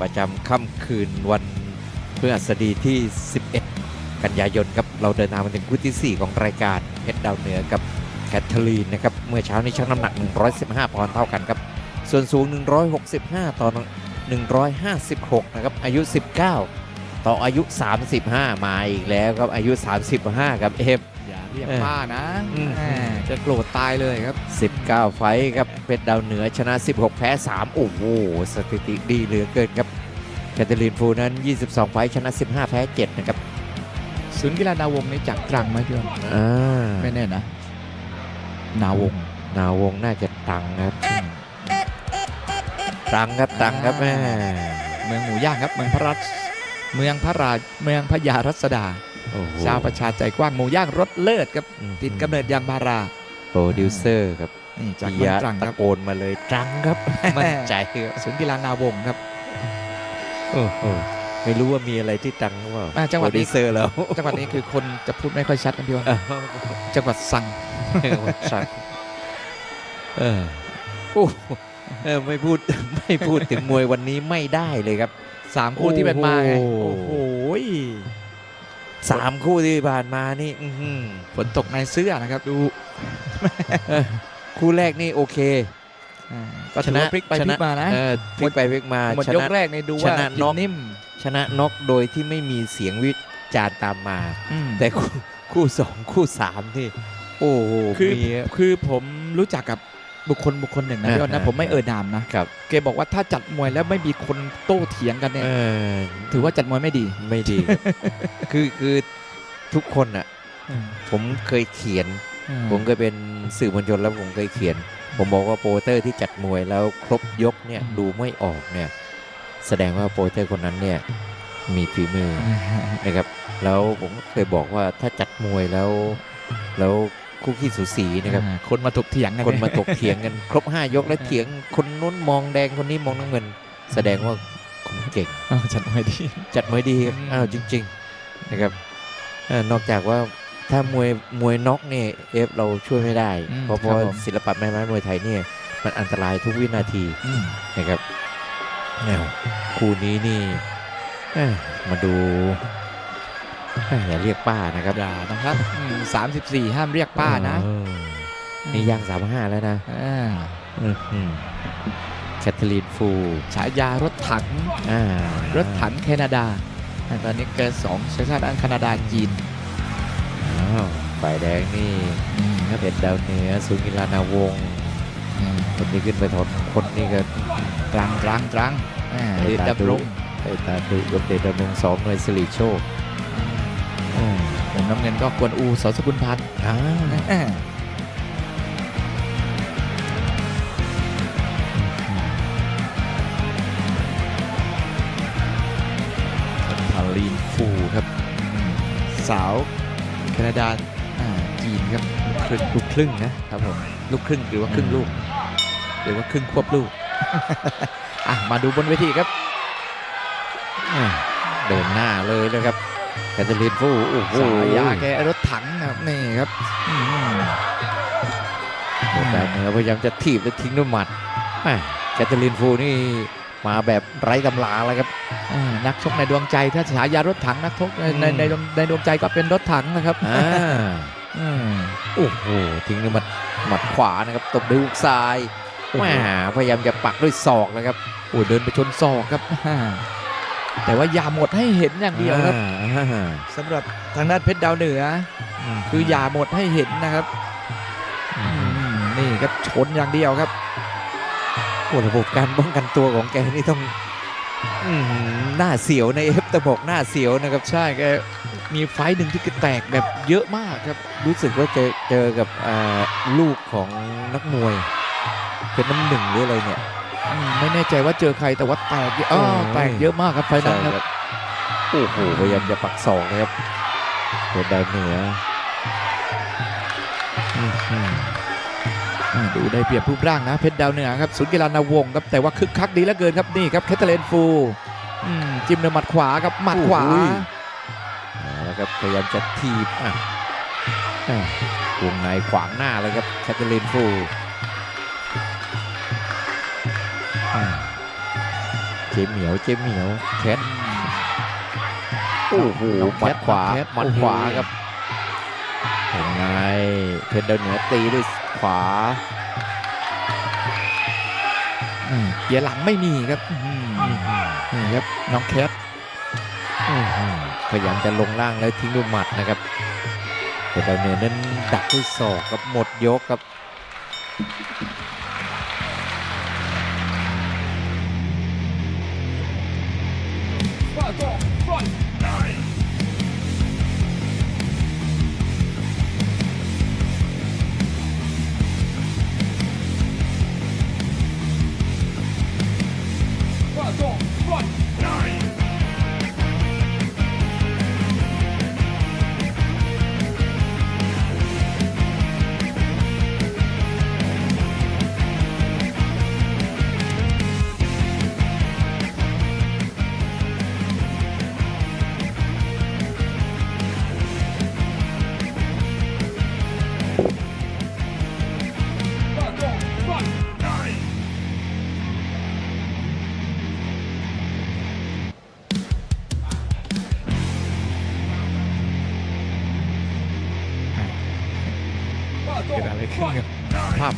ประจำค่ำคืนวันพฤหัสบดีที่ 11 กันยายนครับเราเดินทางมาถึงคู่ที่ 4 ของรายการเพชรดาวเหนือกับแคทเธอรีนนะครับเมื่อเช้านี้ชั่งน้ำหนัก 115 ปอนด์เท่ากันครับ ส่วนสูง 165 ต่อ 156 นะครับ อายุ 19 ต่ออายุ 35 มาอีกแล้วครับอายุ 35ครับเอฟ รียกเออป้านะอืม แหมจะโกรธตายเลยครับ 19 ไฟท์ครับเพชรดาวเหนือชนะ 16 แพ้ 3 โอ้โห สถิติดีเหลือเกินครับแคทเธอรีนฟูนั้น 22 ไฟท์ชนะ 15 แพ้ 7 นะครับศูนย์กีฬานาวงศ์นี่จากตรังไหมพี่อ้นอ่าไม่แน่นะ นาวงศ์ นาวงน่าจะตังครับตังครับตังครับแม่เมืองหมูย่างครับ เมืองพระรัชเมืองพระราชเมืองพระยารัศดาโอ้โห ชาวประชาใจกว้างหมูย่างรสเลิศครับอืมติดกำเนิดยางพาราโปรดิวเซอร์ครับนี่จากปิเมืองยะตรังคตะรับโกนมาเลยตรังครับมั่นใจครับศูนย์กีฬานาวงศ์ครับโอ้โหไม่รู้ว่ามีอะไรที่ตังหรือเปล่าอ่าจังหวัดโปรดินี้วเซอร์แล้วจังหวัดนี้คือคนจะพูดไม่ค่อยชัดนะพี่อ้นเออจังหวัดสังสักเออโอ้เออไม่พูดไม่พูดถึงมวยวันนี้ไม่ได้เลยครับสามคู่ที่เป็นมาไงโอ้โอ้โหโห สามคู่ที่ผ่านมานี่อื้อหือฝนตกในเสื้อนะครับดูเออคู่แรกนี่โอเค อ่าก็ถือว่าพลิกไปพลิกมานะเออพลิกไปพลิกมาหมดชยกนะ แรกในดูชว่านะกิน็อกนนิ่มชนะน็อกโดยที่ไม่มีเสียงวิจารณ์ตามมา อืม แต่คู่คู่สองคู่สามที่ โอ้โหคือมี คือผมรู้จักกับ บุคคลบุคคลหนึ่งนะอ่าพี่อ้นนะอ่าผมไม่เอ่ยนามนะครับแกบอกว่าถ้าจัดมวยแล้วไม่มีคนโต้เถียงกันเนี่ยเออถือว่าจัดมวยไม่ดีไม่ดีครับคือคือทุกคนอะผมเคยเขียน ผมเคยเป็นสื่อมวลชนแล้วผมเคยเขียน ผมบอกว่าโปรโมเตอร์ที่จัดมวยแล้วครบยกเนี่ยอืมดูไม่ออกเนี่ยแสดงว่าโปรโมเตอร์คนนั้นเนี่ยมีฝีมือนะครับแล้วผมก็เคยบอกว่าถ้าจัดมวยแล้วแล้ว คู่ขี้สูสีนะครับ อ่าคนมาถกเถียงกันคนมาตกเถียงกันครบ 5 ยกแล้วเถียงคนนู้นมองแดงคนนี้มองน้ำเงิน แสดงว่าคุณเก่ง อ้าวจัดมวยดี จัดมวยดีครับอืม อ้าวจริง ๆ นะครับเอ่อนอกจากว่าถ้ามวยมวยน็อกเนี่ยเอฟเราช่วยไม่ได้เพราะเพราะศิลปะแม่ไม้มวยไทยเนี่ยมันอันตรายทุกวินาทีอืมนะครับอ้าวคู่นี้นี่เอ้ยมาดูเอ้ย อย่าเรียกป้านะครับอย่านะครับสามสิบสี่ห้ามเรียกป้านะเออนี่ย่างสามห้าแล้วนะอ่าอื้อหือแคทเธอรีนฟูฉายารถถังอ่ารถถังแคนาดาอ่าตอนนี้เกิดสองเชื้อชาติอันแคนาดาจีนอ้าวฝ่ายแดงนี่อืมครับเป็นดาวเหนือศูนย์กีฬานาวงศ์อืมคนนี้ขึ้นไปถอนคนนี้ก็ตรังตรังตรังอ่าเดเดชชดำดำรรงงไอ้ตาดุยกเดชดำรงสองหน่วยสิริโชค อ่าผมน้ำเงินก็กวนอูสสกุลพันธ์อ่าอ่าพาลีนฟูครับอืมสาว แคนาดาอ่าจีนครับครึ่งลูกครึ่งนะครับผมลูกครึ่งหรือว่าครึ่งลูก หรือว่าครึ่งควบลูกอะมาดูบนเวทีครับอ่าเดินหน้าเลยนะครับแค ทเธอรีนฟูโอ้โหสายยาแกรถถังนะครับนี่ครับอืมเดชดาวเหนือพยายามจะถีบและทิ้งด้วยหมัดแม่แคทเธอรีนฟูนี่มาแบบไร้ตำลาแล้วครับอ่านักชกในดวงใจถ้าฉายารถถังนักชกในอืมในในดวงในดวงใจก็เป็นรถถังนะครับอ่าอืมโอ้โหทิ้งด้วยหมัดหมัดขวานะครับตบด้วยฮุกซ้ายโอ้โหแหม่พยายามจะปักด้วยศอกนะครับโอ้เดินไปชนศอกครับอ่า แต่ว่าอย่าหมดให้เห็นอย่างเดียวครับอ่าสำหรับทางด้านเพชรดาวเหนือ คืออย่าหมดให้เห็นนะครับอืมนี่ครับชนอย่างเดียวครับโอ้ระบบการป้องกันตัวของแกนี่ต้องอื้อหือหน้าเสียวในเอฟตะบอกหน้าเสียวนะครับใช่แกมีไฟต์หนึ่งที่แตกแบบเยอะมากครับ รู้สึกว่าเจอเจอกับอ่าลูกของนักมวยเป็นน้ำหนึ่งหรืออะไรเนี่ยอืม ไม่แน่ใจว่าเจอใครแต่ว่าแตกเยอะอ้อโอ้ยแตกเยอะมากครับไฟล์นั้นครับโอ้โหพยายามจะปักศอกนะครับเพชรดาวเหนืออื้อหืออ่าดูได้เปรียบรูปร่างนะเพชรดาวเหนือครับศูนย์กีฬานาวงศ์ครับแต่ว่าคึกคักดีเหลือเกินครับนี่ครับแคทเธอรีนฟูอืมจิ้มด้วยหมัดขวาครับหมัดขวาโอ้ยเอาแล้วครับพยายามจะทีบอะอะวงในขวางหน้าเลยครับแคทเธอรีนฟู อะเจเหมียวเจเหมียวแคทโอ้โหน้องหมัดขวาแคทหมัดโอ้โหขวาครับยังไงเพชรดาวเหนือตีด้วยขวาอ่าเกียร์หลังไม่มีครับอื้อหือนี่ครับน้องแคทอื้อหือพยายามจะลงล่างแล้วทิ้งด้วยหมัดนะครับเพชรดาวเหนือนั้นดักด้วยศอกครับหมดยกครับ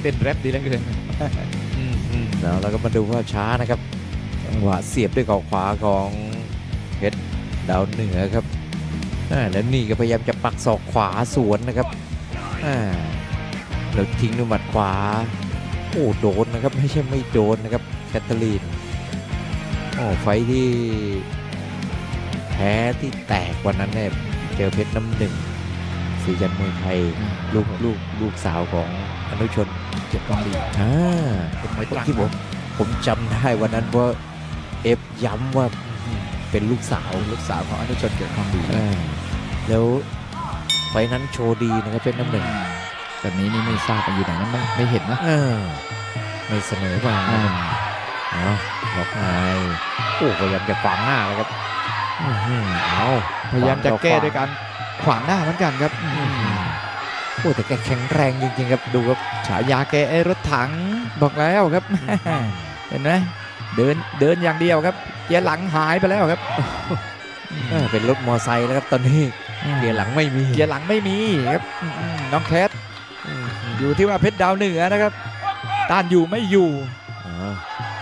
เต้นแรปดีเหลือเกินอืมอืมแล้วเราก็มาดูภาพช้านะครับจังหวะเสียบด้วยเข่าขวาของเพชรดาวเหนือครับอ่าแล้วนี่ก็พยายามจะปักศอกขวาสวนนะครับอ่าแล้วทิ้งด้วยหมัดขวาโอ้โดนนะครับไม่ใช่ไม่โดนนะครับแคทเธอรีนโอ้ไฟท์ที่แพ้ที่แตกวันนั้นเนี่ยเจอเพชรน้ำหนึ่งสีจันทร์มวยไทยลูกลูกลูกสาวของอนุชน เจ็บกองดีอ่าเป็นมวยตรังที่ผมผมจำได้วันนั้นว่าเอฟย้ำว่าเป็นลูกสาวลูกสาวของอนุชนเกียรติกองดีอ่าแล้วไฟล์นั้นโชว์ดีนะครับเป็นน้ำหนึ่งแต่นี้นี่ไม่ทราบไปอยู่ไหนนะไม่ไม่เห็นนะอ่าไม่เสนอมาอ่าเอาล็อกในโอ้พยายามจะขวางหน้าเลยครับอื้อหือเอาพยายามจะแก้ขวงด้วยการขวางหน้าเหมือนกันครับอื้อหือ โอ้แต่แกแข็งแรงจริงๆครับดูครับฉายาแกไอ้รถถังบอกแล้วครับเห็นไหมเดินเดินอย่างเดียวครับเกียร์หลังหายไปแล้วครับเออเป็นรถมอไซค์แล้วครับตอนนี้เกียร์หลังไม่มีเกียร์หลังไม่มีครับอืมน้องแคทอยู่ที่ว่าเพชรดาวเหนือนะครับต้านอยู่ไม่อยู่อ้าว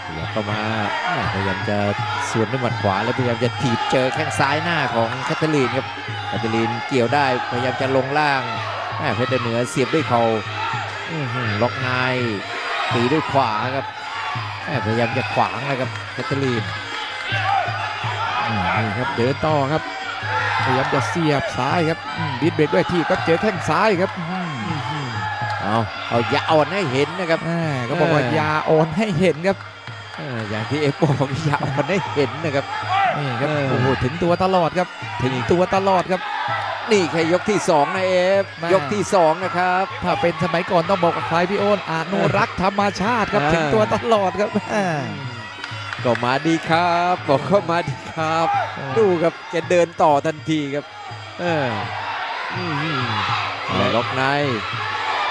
พยายามเข้ามาอ่าพยายามจะสวนด้วยหมัดขวาแล้วพยายามจะถีบเจอแข้งซ้ายหน้าของแคทเธอรีนครับแคทเธอรีนเกี่ยวได้พยายามจะลงล่างแม่ เพชรเหนือเสียบด้วยเขาอื้อหือล็อกในตีด้วยขวาครับแม่พยายามจะขวางนะครับแคทเธอรีนอ่านี่ครับเดินต่อครับพยายามจะเสียบซ้ายครับอืมดิดเบรกด้วยที่ก็เจอแข้งซ้ายครับอืมเอาเอาอย่าอ่อนให้เห็นนะครับอ่าก็บอกว่าเออออยาโอนให้เห็นครับเอออย่างที่เอฟบอกอย่าอ่อนให้เห็นนะครับนี่ครับเออโอ้โหถึงตัวตลอดครับ ถึงตัวตลอดครับ นี่แค่ยกที่สองนะเอฟแม่ ยกที่สองนะครับ ถ้าเป็นสมัยก่อนต้องบอกกับใครพี่โอนอนุรักษ์ธรรมชาติครับเออถึงตัวตลอดครับอ่าก็มาดีครับ บอกก็มาดีครับ ดูครับแกเดินต่อทันทีครับเอออืมแล้วล็อกใน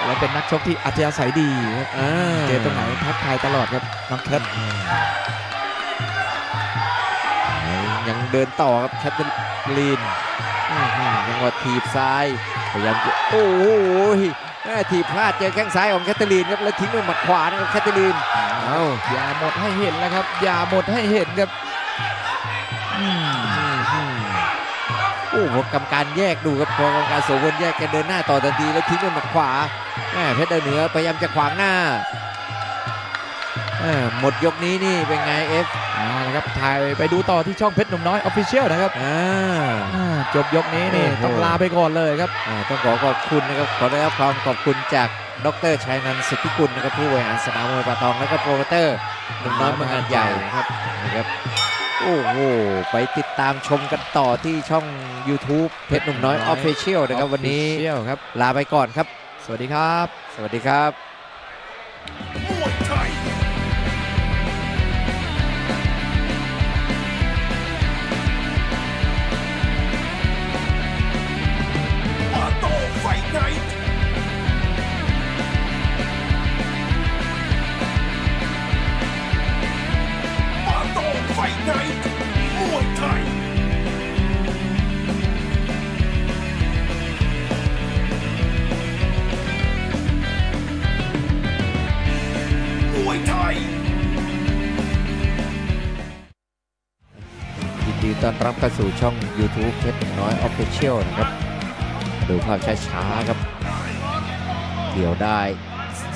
และเป็นนักชกที่อัธยาศัยดีครับอ่าเจอตรงไหนทักทายตลอดครับน้องแคทยังเดินต่อครับแคทเธอรีนอื้อหือ จังหวะถีบซ้ายพยายามจะโอ้โหแม่ถีบพลาดเจอแข้งซ้ายของแคทเธอรีนครับแล้วทิ้งด้วยหมัดขวานะครับแคทเธอรีนเอาอย่าหมดให้เห็นแล้วครับ อย่าหมดให้เห็นครับอืมโอ้โหกรรมการแยกดูครับพอกรรมการโสวนแยกแกเดินหน้าต่อทันทีแล้วทิ้งด้วยหมัดขวาแม่เพชรดาวเหนือพยายามจะขวางหน้าเออ หมดยกนี้นี่เป็นไงเอฟเอาละครับถ่ายไปดูต่อที่ช่องเพชรหนุ่มน้อยออฟฟิเชียลนะครับอ่าอ่าจบยกนี้นี่โอ้โหต้องลาไปก่อนเลยครับอ่าต้องขอขอบคุณนะครับขอได้รับความขอบคุณจากดรชัยนันท์สุทธิกุลนะครับผู้บริหารสนามมวยปะตองและก็โปรโมเตอร์หนุ่มน้อยเมืองงานใหญ่ครับนะครับโอ้โหไปติดตามชมกันต่อที่ช่อง YouTube เพชรหนุ่มน้อยออฟฟิเชียลนะครับวันนี้ Official ครับลาไปก่อนครับ สวัสดีครับ สวัสดีครับ รับเข้าสู่ช่อง YouTube เพชรนุ่มน้อย Official นะครับ ดูภาพช้าๆครับ เกี่ยวได้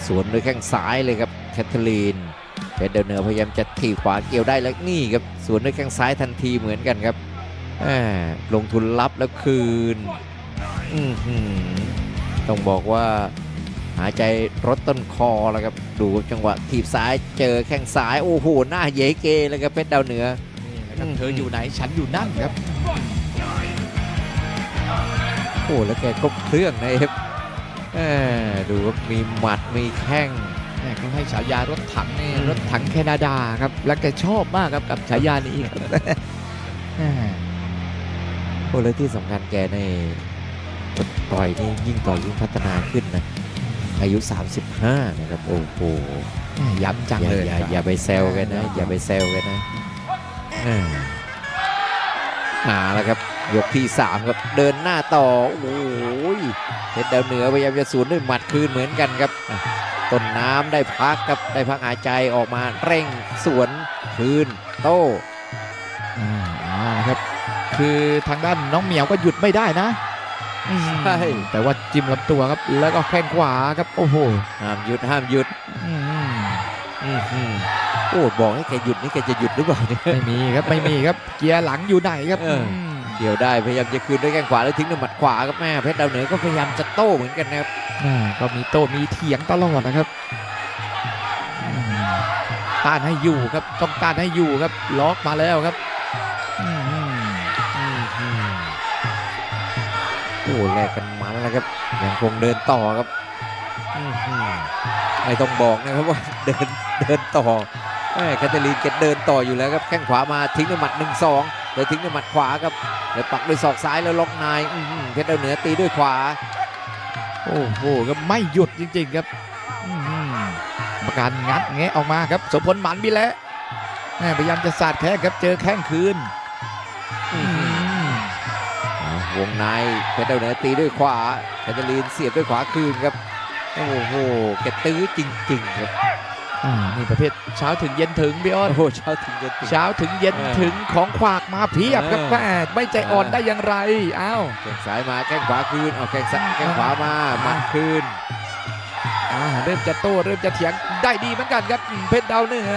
สวนด้วยแข้งซ้ายเลยครับแคทเธอรีนเพชรเดาวเหนือพยายามจะถีบขวาเกี่ยวได้แล้วนี่ครับสวนด้วยแข้งซ้ายทันทีเหมือนกันครับลงทุนรับแล้วคืนต้องบอกว่าหายใจรถต้นคอแล้วครับ ดูจังหวะถีบซ้ายเจอแข้งซ้าย โอ้โห หน้าเยเกเลยครับเพชรดาวเหนือ ครับ เธออยู่ไหนฉันอยู่นั่นครับ โอ้แล้วแกก็เครื่องนะครับแหม่ดูว่ามีหมัดมีแข้งแม่เขาให้ฉายารถถังนี่อืมรถถังแคนาดาครับ และแกชอบมากครับกับฉายานี้ครับแม่โอ้แล้วที่สำคัญแกในต่อยนี่ยิ่งต่อยยิ่งพัฒนาขึ้นนะอายุ 35 นะครับ โอ้โหแม่ย้ำจังอย่าเลยอย่าครับอย่าไปแซวกันนะ อย่าไปแซวกันนะ อ่ามาแล้วครับ ยกที่ 3 ครับ เดินหน้าต่อ โอ้ยเพชรดาวเหนือพยายามจะสวนด้วยหมัดคืนเหมือนกันครับอะต้นน้ำได้พักครับได้พักหายใจออกมาเร่งสวนคืนโต้อ่าเอาละครับ คือทางด้านน้องเหมียวก็หยุดไม่ได้นะอืมใช่แต่ว่าจิ้มลำตัวครับ แล้วก็แข้งขวาครับ โอ้โหห้ามหยุดห้ามหยุดอืมอื้อหือ โอ้บอกให้แกหยุดนี่แกจะหยุดหรือเปล่าเนี่ย ไม่มีครับไม่มีครับ เกียร์หลังอยู่ไหนครับเอออื มเกี่ยวได้พยายามจะคืนด้วยแข้งขวาแล้วทิ้งด้วยหมัดขวาครับแม่เพชรดาวเหนือก็พยายามจะโต้เหมือนกันนะครับแม่ก็มีโต้มีเถียงตลอดนะครับอืมต้านให้อยู่ครับต้องต้านให้อยู่ครับล็อกมาแล้วครับอืมโอ้แลกกันมันแล้วครับยังคงเดินต่อครับอื้อหือไม่ต้องบอกนะครับว่าเดินเดินต่อ แม่แคทเธอรีนแกเดินต่ออยู่แล้วครับแข้งขวามาทิ้งด้วยหมัดหนึ่งสองแล้วทิ้งด้วยหมัดขวาครับแล้วปักด้วยศอกซ้ายแล้วล็อกในอื้อหือเพชรดาวเหนือตีด้วยขวา โอ้โหก็ไม่หยุดจริง ๆครับอื้อหือประการงัดแงะออกมาครับสมพลหมันบิแล้วแม่พยายามจะสาดแข้งครับเจอแข้งคืนอื้อหืออ่าวงในเพชรดาวเหนือตีด้วยขวาแคทเธอรีนเสียบด้วยขวาคืนครับโอ้โหแกตื้อจริง ๆ ครับ อ่านี่ประเภทเช้าถึงเย็นถึงพี่อ้อนโอ้โหเช้าถึงเย็นถึง เช้าถึงเย็นเออถึงของขวากมาเพียบครับเออ แม่ไม่ใจอ่อนเออได้อย่างไรอ้าวแข้งซ้ายมาแข้งขวาคืนเอาแข้งซ้ายแข้งขวามาหมัดคืนอ่าเริ่มจะโต้เริ่มจะเถียงได้ดีเหมือนกันครับเพชรดาวเหนือ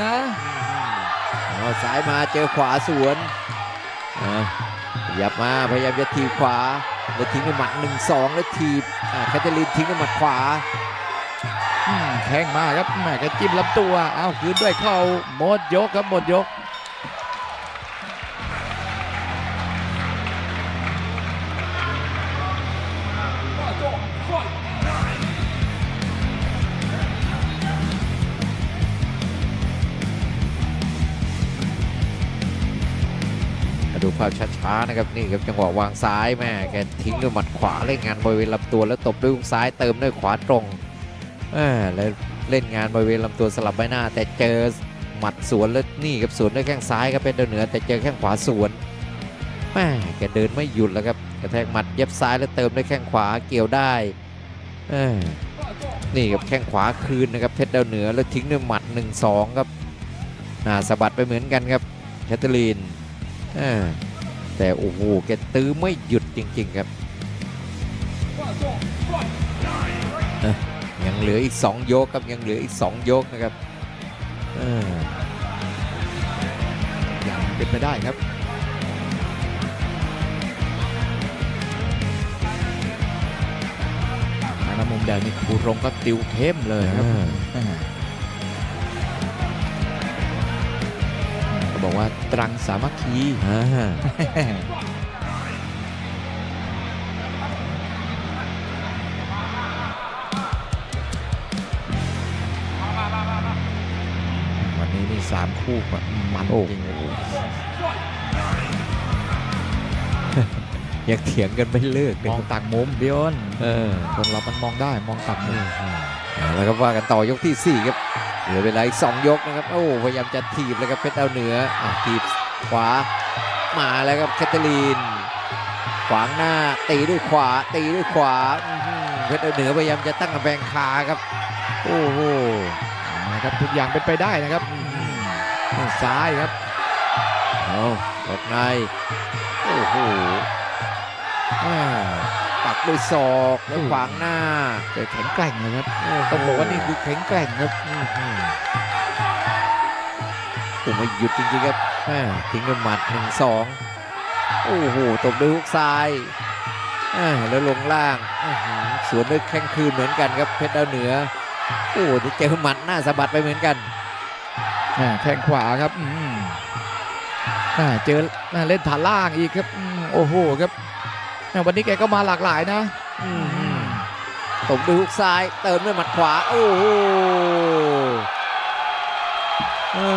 เอาซ้ายมาเจอขวาสวนอ่าขยับมาพยายามจะทีบขวาแล้วทิ้งด้วยหมัดหนึ่งสองแล้วทีบอ่าแคทเธอรีนทิ้งด้วยหมัดขวาอืม แข้งมาครับแม่ก็จิ้มลำตัว เอาคืนด้วยเข่าหมดยกครับหมดยกดูภาพช้าๆนะครับนี่ครับจังหวะวางซ้ายแม่แกทิ้งด้วยหมัดขวาเล่นงานบริเวณลำตัวแล้วตบด้วยฮุกซ้ายเติมด้วยขวาตรง แล้วเล่นงานบริเวณลำตัวสลับใบหน้า แต่เจอหมัดสวนแล้วนี่ครับสวนด้วยแข้งซ้ายครับเป็นดาวเหนือ แต่เจอแข้งขวาสวนแม่แกเดินไม่หยุดแล้วครับกระแทกหมัดเย็บซ้ายแล้วเติมด้วยแข้งขวาเกี่ยวได้นี่ครับแข้งขวาคืนนะครับเพชรดาวเหนือแล้วทิ้งด้วยหมัด1นสองครับน้าสะบัดไปเหมือนกันครับแคทเธอรีนแต่โอ้โหแกตื้อไม่หยุดจริง ๆ ครับ ยังเหลืออีก2ยกครับยังเหลืออีก2ยกนะครับเออยังเป็นไปได้ครับทางน้ำมุมแดงนี่ครูรงก็ติวเข้มเลยครับอ่าก็บอกว่าตรังสามัคคี นนี้นี่สามคู่ก็มันโอ้จริงเลยยังเถียงกันไม่เลิกเลยมองต่างมุมพี่อ้นเออคนเรามันมองได้มองต่างมุมเอาแล้วครับว่ากันต่อยกทีสี่ 4 ครับเหลือเวลาอีก2ยกนะครับโอ้พยายามจะถีบเลยครับเพชรดาวเหนืออะถีบขวามาแล้วครับแคทเธอรีน ขวางหน้าตีด้วยขวา ตีด้วยขวาอื้อหือเพชรดาวเหนือพยายามจะตั้งกำแพงคาครับ โอ้โหนะครับทุกอย่างเป็นไปได้นะครับอืม ซ้ายครับเอาออกในโอ้โหอ่าปักด้วยศอกแล้วขวางหน้าแต่แข็งแกร่งเลยครับโโหต้องบอกว่านี่คือแข็งแกร่งครับอื้อหือโอ้ไม่หยุดจริงๆครับแม่ทิ้งด้วยหมัดหนึ่งสองโอ้โหตบด้วยฮุกซ้ายอ่าแล้วลงล่างอื้อหือสวนด้วยแข้งคืนเหมือนกันครับเพชรดาวเหนือโอ้โหจะเจอหมัดหน้าสะบัดไปเหมือนกันอ่า แข้งขวาครับอืมอ่าเจออ่าเล่นฐานล่างอีกครับอืมโอ้โหครับอ่าวันนี้แกก็มาหลากหลายนะอืมตบด้วยฮุกซ้ายเติมด้วยหมัดขวา โอ้โหอ่า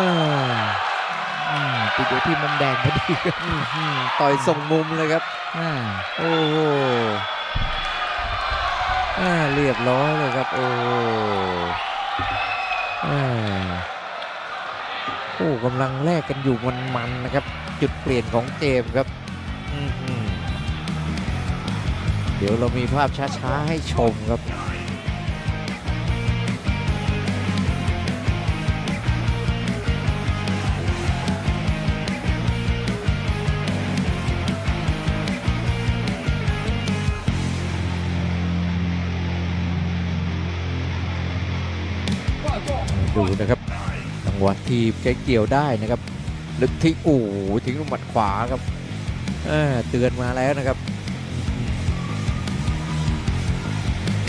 อืมติดอยู่ที่มุมแดงพอดีครับอื้อหือต่อยส่งมุมเลยครับอ่าโอ้โหอ่าเรียบร้อยเลยครับ โอ้อ่า โอ้กำลังแลกกันอยู่มันๆนะครับ จุดเปลี่ยนของเกมครับเดี๋ยวเรามีภาพช้าๆให้ชมครับ หวะทีบแกเกี่ยวได้นะครับลึกที่โอ้โหทิ้งลูกหมัดขวาครับเออเตือนมาแล้วนะครับ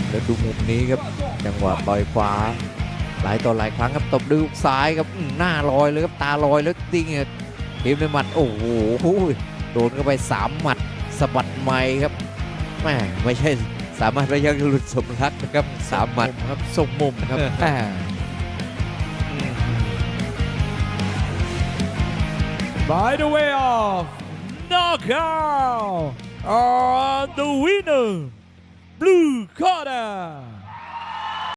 แล้วดูมุมนี้ครับจังหวะต่อยขวา หลายต่อหลายครั้งครับตบด้วยลูกซ้ายครับอื้อหน้าลอยเลยครับตาลอยแล้วติ้งเนี่ยทีมในหมัดโอ้โหโดนเข้าไปสามหมัดสะบัดไม้ครับแม่ไม่ใช่สามารถไปยังหลุดสมรักนะครับสามหมัดครับส่งมุมครับ By the way of knockout are the winner, blue corner,